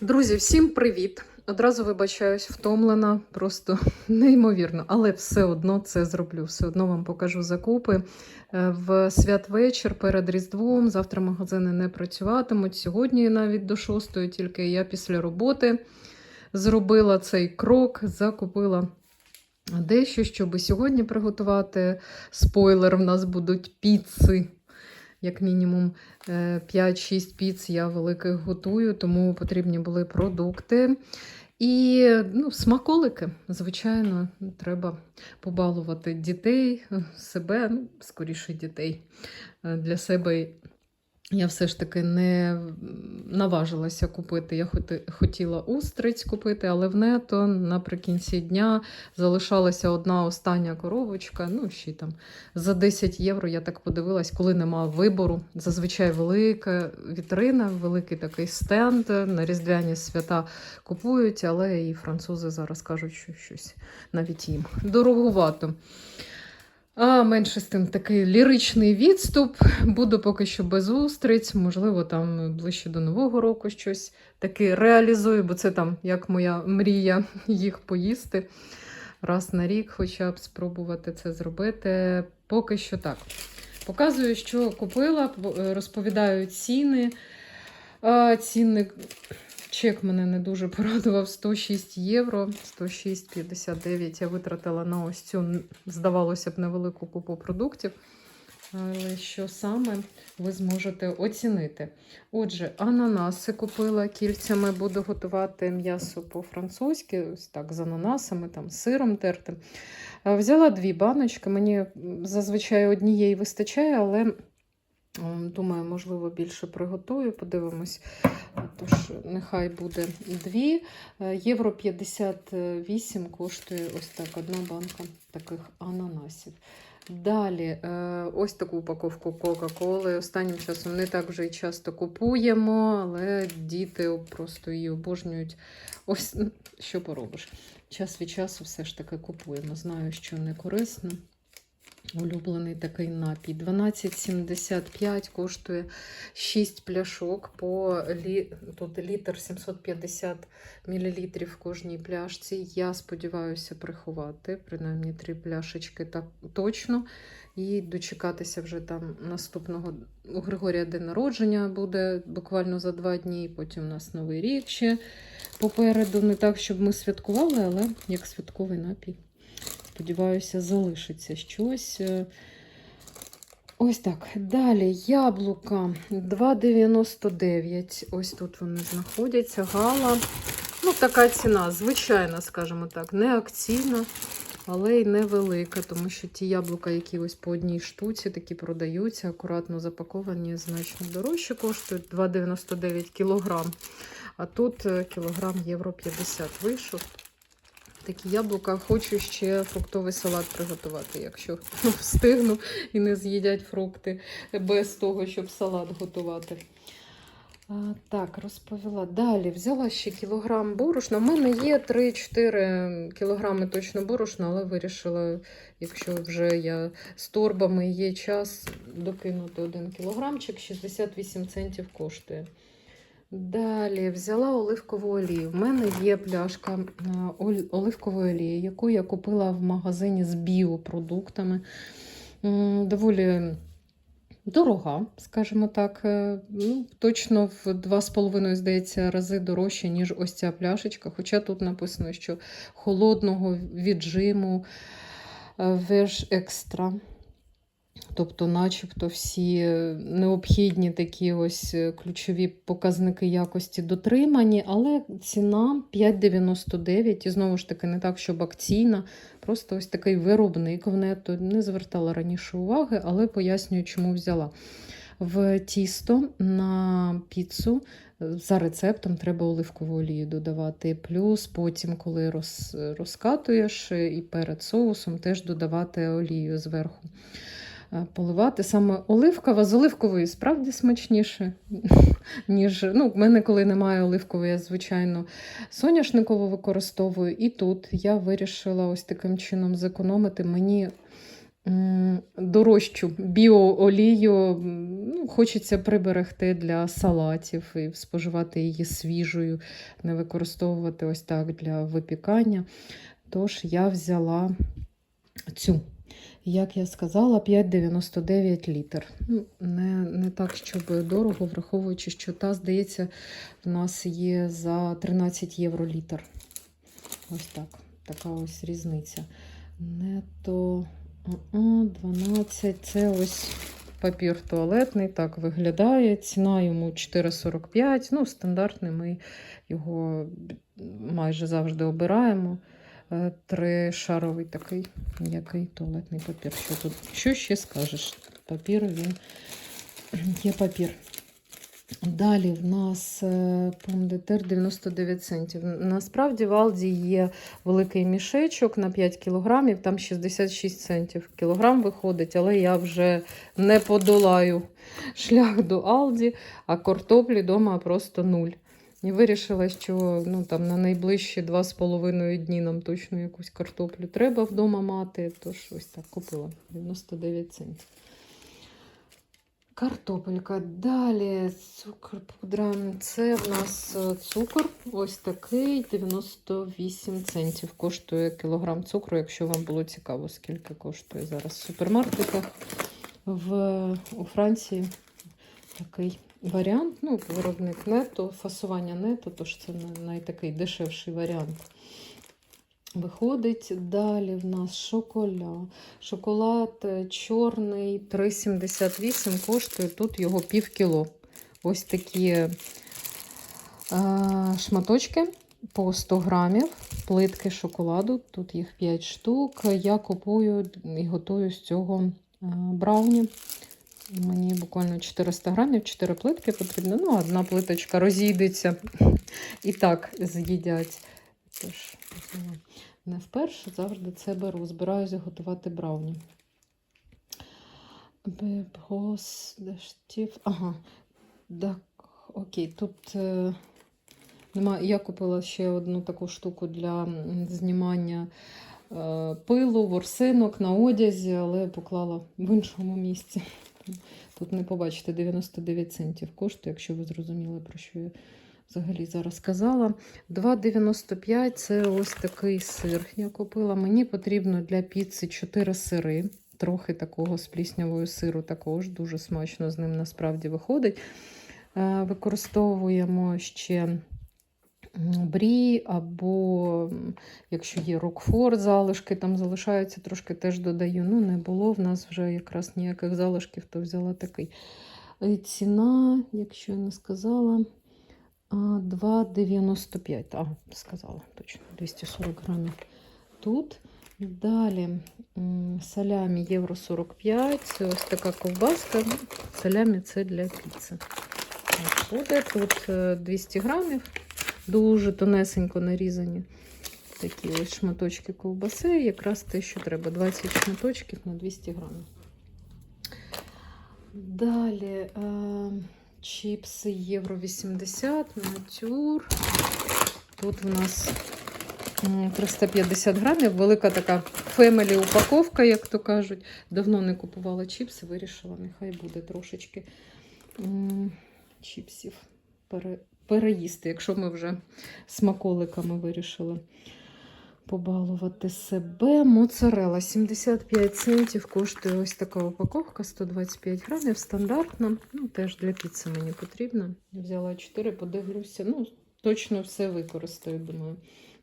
Друзі, всім привіт! Одразу вибачаюсь, втомлена, просто неймовірно, але все одно це зроблю. Все одно вам покажу закупи Е, в святвечір перед Різдвом. Завтра магазини не працюватимуть. Сьогодні навіть до 6, тільки я після роботи зробила цей крок, закупила. Дещо, щоб сьогодні приготувати. Спойлер, в нас будуть піци. Як мінімум е, 5-6 піц я великих готую, тому потрібні були продукти. І ну, смаколики, звичайно, треба побалувати дітей, себе, ну, скоріше дітей. Е, Для себе я все ж таки не наважилася купити. Я хотіла устриць купити, але в нето наприкінці дня залишалася одна остання коробочка. Ну, ще там за 10 євро я так подивилась, коли нема вибору. Зазвичай велика вітрина, великий такий стенд на різдвяні свята купують, але і французи зараз кажуть, що щось навіть їм дороговато. А менше з тим такий ліричний відступ. Буду поки що без устриць, можливо, там ближче до Нового року щось таке реалізую, бо це там як моя мрія їх поїсти раз на рік, хоча б спробувати це зробити. Поки що так. Показую, що купила, розповідаю ціни. Цінник чек мене не дуже порадував 106 євро, 106,59 я витратила на ось цю, здавалося б, невелику купу продуктів. Але що саме ви зможете оцінити? Отже, ананаси купила кільцями, буду готувати м'ясо по-французьки, ось так, з ананасами, там, сиром тертим. Е, Взяла дві баночки, мені зазвичай однієї вистачає, але думаю, можливо, більше приготую, подивимось. Тож, нехай буде дві. Е, Євро 58 коштує ось так одна банка таких ананасів. Далі, е, ось таку упаковку Кока-Коли. Останнім часом не так вже й часто купуємо, але діти просто її обожнюють. Ось що поробиш. Час від часу все ж таки купуємо. Знаю, що не корисно. Улюблений такий напій. 12,75 коштує 6 пляшок по тут літр 750 мл в кожній пляшці. Я сподіваюся приховати, принаймні три пляшечки так точно. І дочекатися вже там наступного у Григорія день народження буде буквально за два дні. Потім у нас новий рік ще попереду. Не так, щоб ми святкували, але як святковий напій. Сподіваюся, залишиться щось. Е, Ось так. Далі яблука 2,99. Ось тут вони знаходяться. Гала. Ну, така ціна, звичайна, скажімо так, не акційна, але й невелика, тому що ті яблука, які ось по одній штуці, такі продаються, акуратно запаковані, значно дорожче коштують 2,99 кілограм. А тут е, кілограм євро 50 вийшов. Такі яблука. Хочу ще фруктовий салат приготувати, якщо встигну і не з'їдять фрукти без того, щоб салат готувати. Так, розповіла. Далі взяла ще кілограм борошна. У мене є 3-4 кілограми точно борошна, але вирішила, якщо вже я з торбами є час, докинути 1 кілограмчик, 68 центів коштує. Далі взяла оливкову олію. В мене є пляшка е, оливкової олії, яку я купила в магазині з біопродуктами. Доволі дорога, скажімо так. Е, Ну, точно в 2,5, здається, рази дорожче, ніж ось ця пляшечка. Хоча тут написано, що холодного віджиму веж екстра. Тобто, начебто, всі необхідні такі ось е, ключові показники якості дотримані, але ціна 5,99 і знову ж таки не так, щоб акційна. Просто ось такий виробник в нето. Не звертала раніше уваги, але пояснюю, чому взяла. В тісто на піцу е, за рецептом треба оливкову олію додавати. Плюс потім, коли роз, розкатуєш е, і перед соусом, теж додавати олію зверху. Е, Поливати саме оливкова з оливкової справді смачніше, ніж ну, в мене, коли немає оливкової, я звичайно соняшникову використовую. І тут я вирішила ось таким чином зекономити. Мені дорожчу біоолію. Ну, хочеться приберегти для салатів і споживати її свіжою, не використовувати ось так для випікання. Тож я взяла цю. Як я сказала, 5,99 літр. Ну, не, не так, щоб дорого, враховуючи, що та, здається, в нас є за 13 євро літр. Ось так. Така ось різниця. Нето а-а, 12. Це ось папір туалетний, так виглядає. Ціна йому 4,45. Ну, стандартний, ми його майже завжди обираємо. Е, Тришаровий такий який туалетний папір. Що тут? Що ще скажеш? Папір він є папір. Далі в нас е, помдетер 99 центів. Насправді в Алді є великий мішечок на 5 кілограмів, там 66 центів кілограм виходить, але я вже не подолаю шлях до Алді, а картоплі вдома просто нуль. І вирішила, що ну, там, на найближчі 2,5 дні нам точно якусь картоплю треба вдома мати. Тож ось так купила 99 центів. Картопелька. Далі цукор пудра. Це в нас е, цукор ось такий 98 центів. Коштує кілограм цукру, якщо вам було цікаво, скільки коштує зараз в супермаркетах. В, у Франції такий варіант. Ну, виробник нето, фасування нето, тож це найтакий дешевший варіант. Виходить далі в нас шоколад. Шоколад е, чорний 3,78 коштує тут його пів кіло. Ось такі е, шматочки по 100 грамів, плитки шоколаду. Тут їх 5 штук. Я купую і готую з цього е, брауні. Мені буквально 400 грамів, 4 плитки потрібно. Ну, одна плиточка розійдеться і так з'їдять. Тож, не вперше завжди це беру. Збираюся готувати брауні. Ага. Так, окей, тут е. Я купила ще одну таку штуку для знімання е, пилу, ворсинок на одязі, але поклала в іншому місці. Тут не побачите 99 центів коштує, якщо ви зрозуміли, про що я взагалі зараз сказала. 2,95 це ось такий сир. Я купила. Мені потрібно для піци 4 сири. Трохи такого з пліснявою сиру також. Дуже смачно з ним насправді виходить. Е, Використовуємо ще брі, або якщо є рокфор, залишки там залишаються, трошки теж додаю. Ну, не було в нас вже якраз ніяких залишків, то взяла такий. Е, Ціна, якщо я не сказала, 2,95. А, сказала точно, 240 грамів тут. Далі салямі євро 45. Це ось така ковбаска. Салямі це для піци. Буде тут е, 200 грамів, дуже тонесенько нарізані. Такі ось шматочки ковбаси, якраз те, що треба. 20 шматочків на 200 грамів. Далі е, чіпси євро 80, натюр. Тут в нас 350 грамів, велика така фемелі упаковка, як то кажуть. Давно не купувала чіпси, вирішила, нехай буде трошечки чіпсів переїсти, якщо ми вже смаколиками вирішили побалувати себе. Моцарела 75 центів коштує ось така упаковка, 125 грамів, стандартна. Ну, теж для піци мені потрібно. Взяла 4, подивлюся. Ну, точно все використаю, думаю,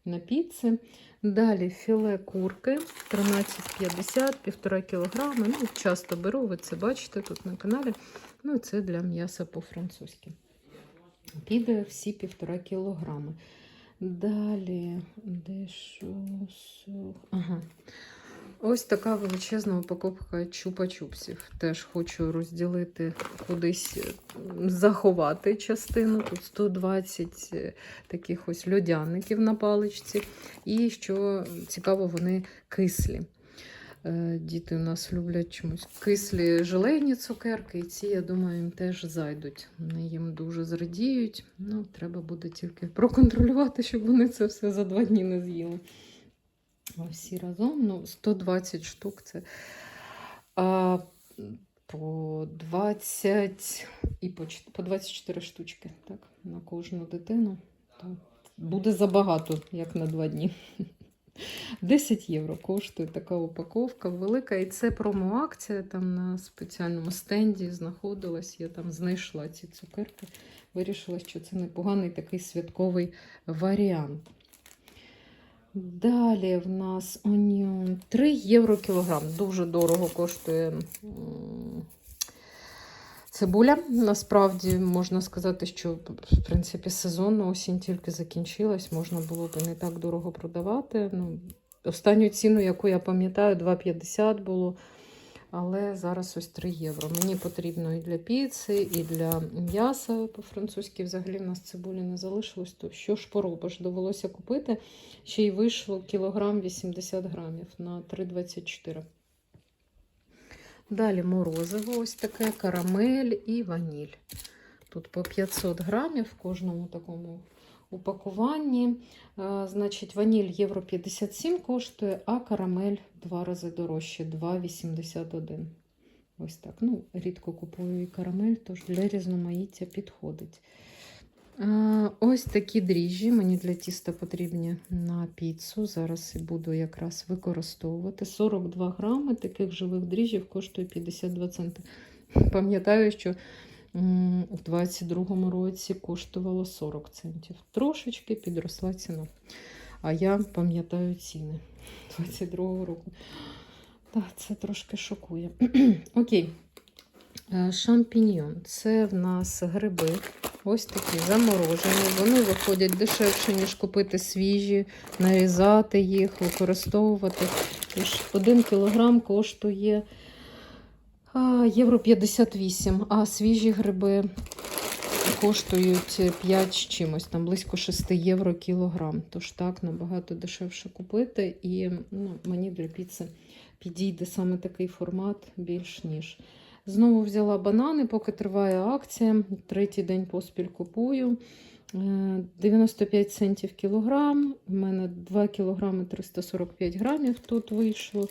на піці. Далі філе курки 13,50, 1,5 кг. Ну, часто беру, ви це бачите тут на каналі. Ну, це для м'яса по-французьки. Піде всі 1,5 кілограми. Далі, де що? Ага. Ось така величезна упаковка чупа-чупсів. Теж хочу розділити кудись, е, заховати частину. Тут 120 е, таких ось льодяників на паличці. І що цікаво, вони кислі. Е, Діти у нас люблять чомусь кислі желейні цукерки, і ці, я думаю, їм теж зайдуть. Вони їм дуже зрадіють. Ну, треба буде тільки проконтролювати, щоб вони це все за два дні не з'їли. Всі разом, ну, 120 штук це А по 20 і по, по 24 штучки так, на кожну дитину. То буде забагато, як на два дні. 10 євро коштує така упаковка велика. І це промо-акція там на спеціальному стенді знаходилась. Я там знайшла ці цукерки. Вирішила, що це непоганий такий святковий варіант. Далі в нас оніон 3 євро кілограм. Дуже дорого коштує цибуля. Насправді можна сказати, що в принципі сезонна осінь тільки закінчилась, можна було б не так дорого продавати. Ну, останню ціну, яку я пам'ятаю, 2,50 було. Але зараз ось 3 євро. Мені потрібно і для піци, і для м'яса. По-французьки взагалі в нас цибулі не залишилось. То що ж поробиш? Довелося купити. Ще й вийшло кілограм 80 грамів на 3,24. Далі морозиво, ось таке, карамель і ваніль. Тут по 500 грамів в кожному такому упакуванні. Значить, ваніль євро 57 коштує, а карамель два рази дорожче 2,81. Ось так. Ну, рідко купую і карамель, тож для різноманіття підходить. Ось такі дріжджі. Мені для тіста потрібні на піцу. Зараз і буду якраз використовувати. 42 грами таких живих дріжджів коштує 52 центи. Пам'ятаю, що у 22-му році коштувало 40 центів. Трошечки підросла ціна. А я пам'ятаю ціни 22-го року. Так, це трошки шокує. Окей. Е, Шампіньйон. Це в нас гриби. Ось такі заморожені. Вони виходять дешевше, ніж купити свіжі, нарізати їх, використовувати. Тож 1 кілограм коштує євро 58, а свіжі гриби коштують 5 з чимось, там близько 6 євро кілограм. Тож так, набагато дешевше купити. І ну, мені для піци підійде саме такий формат більш ніж. Знову взяла банани, поки триває акція. Третій день поспіль купую. Е, 95 центів кілограм. У мене 2 кілограми 345 грамів тут вийшло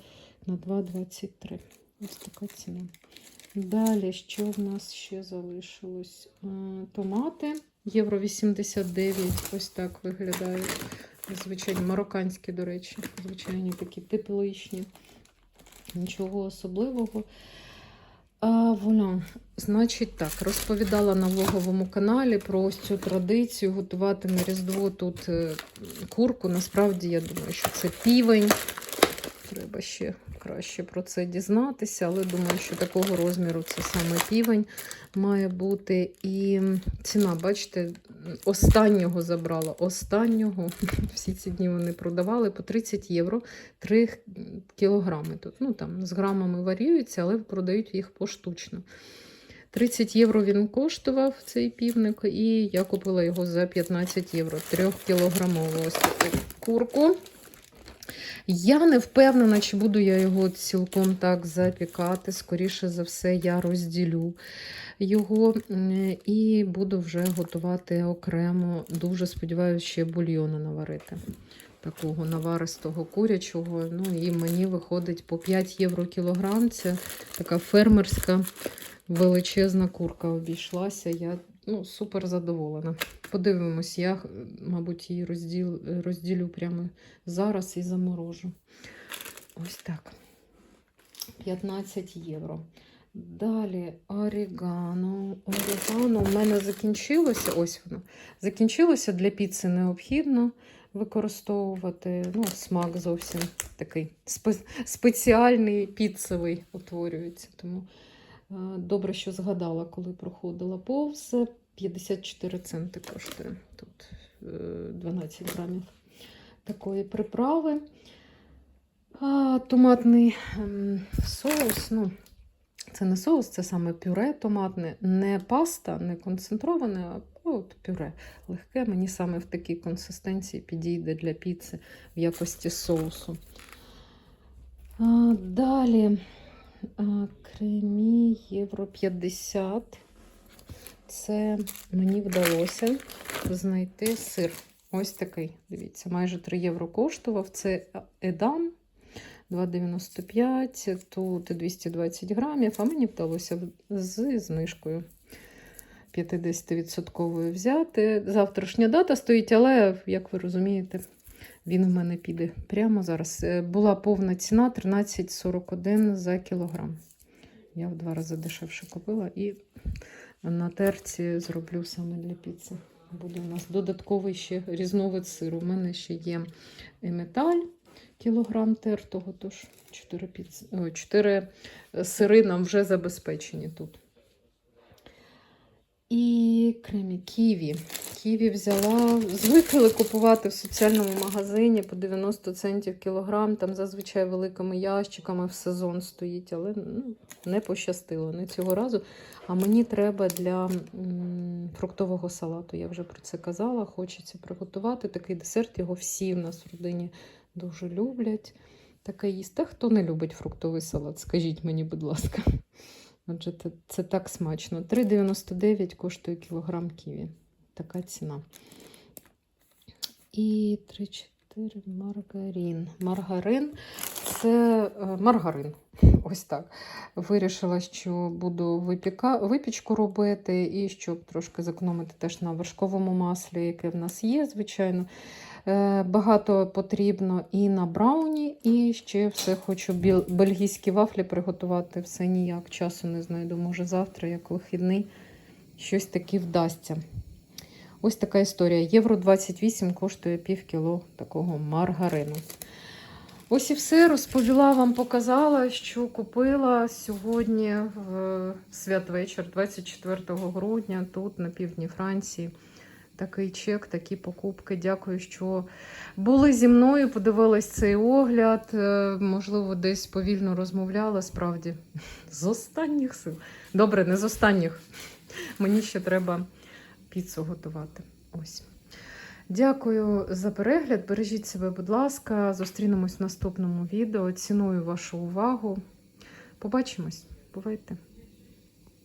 на 2,23. Ось така ціна. Далі, що в нас ще залишилось? Е, Томати. Євро 89. Ось так виглядають. Звичайні, марокканські, до речі. Звичайні такі тепличні. Нічого особливого. А, воля. Значить так, розповідала на влоговому каналі про ось цю традицію готувати на Різдво тут е, курку. Насправді, я думаю, що це півень. Треба ще краще про це дізнатися, але думаю, що такого розміру це саме півень має бути. І ціна, бачите, останнього забрала. Останнього. Всі ці дні вони продавали по 30 євро 3 кілограми. Тут, ну, там, з грамами варіюється, але продають їх поштучно. 30 євро він коштував цей півник, і я купила його за 15 євро. 3 кілограмову ось таку курку. Я не впевнена, чи буду я його цілком так запікати. Скоріше за все, я розділю його і буду вже готувати окремо. Дуже сподіваюся, ще бульйону наварити. Такого наваристого курячого. Ну і мені виходить по 5 євро кілограм. Це така фермерська величезна курка обійшлася. Я ну, супер задоволена. Подивимось, я, мабуть, її розділ, розділю прямо зараз і заморожу. Ось так. 15 євро. Далі орігано. Орігано у мене закінчилося. Ось воно. Закінчилося для піци необхідно використовувати. Ну, смак зовсім такий спеціальний піцевий утворюється. Тому е, добре, що згадала, коли проходила повз. 54 центи коштує. Тут е, 12 грамів такої приправи. А, томатний ем, соус. Ну, це не соус, це саме пюре томатне, не паста, не концентроване, а от пюре. Легке мені саме в такій консистенції підійде для піци в якості соусу. А, далі кремі євро 50. Це мені вдалося знайти сир. Ось такий. Дивіться, майже 3 євро коштував. Це Едам. 2,95, тут 220 грамів, а мені вдалося з знижкою 50% взяти. Завтрашня дата стоїть, але, як ви розумієте, він в мене піде прямо зараз. Е, Була повна ціна 13,41 за кілограм. Я в два рази дешевше купила і на терці зроблю саме для піци. Буде у нас додатковий ще різновид сиру. У мене ще є металь кілограм тертого, тож 4, піц... 4 сири нам вже забезпечені тут. І кремі ківі. Ківі взяла, звикли купувати в соціальному магазині по 90 центів кілограм. Там зазвичай великими ящиками в сезон стоїть, але ну, не пощастило не цього разу. А мені треба для фруктового салату. Я вже про це казала. Хочеться приготувати такий десерт. Його всі в нас в родині дуже люблять. Таке їсти. А хто не любить фруктовий салат? Скажіть мені, будь ласка. Отже, це, це так смачно. 3,99 коштує кілограм ківі. Така ціна. І 3-4 маргарин. Маргарин це е, маргарин. Ось так. Вирішила, що буду випіка... випічку робити, і щоб трошки зекономити теж на вершковому маслі, яке в нас є, звичайно. Е, Багато потрібно і на брауні, і ще все хочу бельгійські вафлі приготувати. Все ніяк часу не знайду. Може завтра, як вихідний, щось таке вдасться. Ось така історія. Євро 28 коштує пів кіло такого маргарину. Ось і все. Розповіла вам, показала, що купила сьогодні в святвечір, 24 грудня, тут на півдні Франції. Такий чек, такі покупки. Дякую, що були зі мною, подивились цей огляд. Е, Можливо, десь повільно розмовляла. Справді, з останніх сил. Добре, не з останніх. Мені ще треба піцу готувати. Ось. Дякую за перегляд. Бережіть себе, будь ласка. Зустрінемось в наступному відео. Ціную вашу увагу. Побачимось. Бувайте!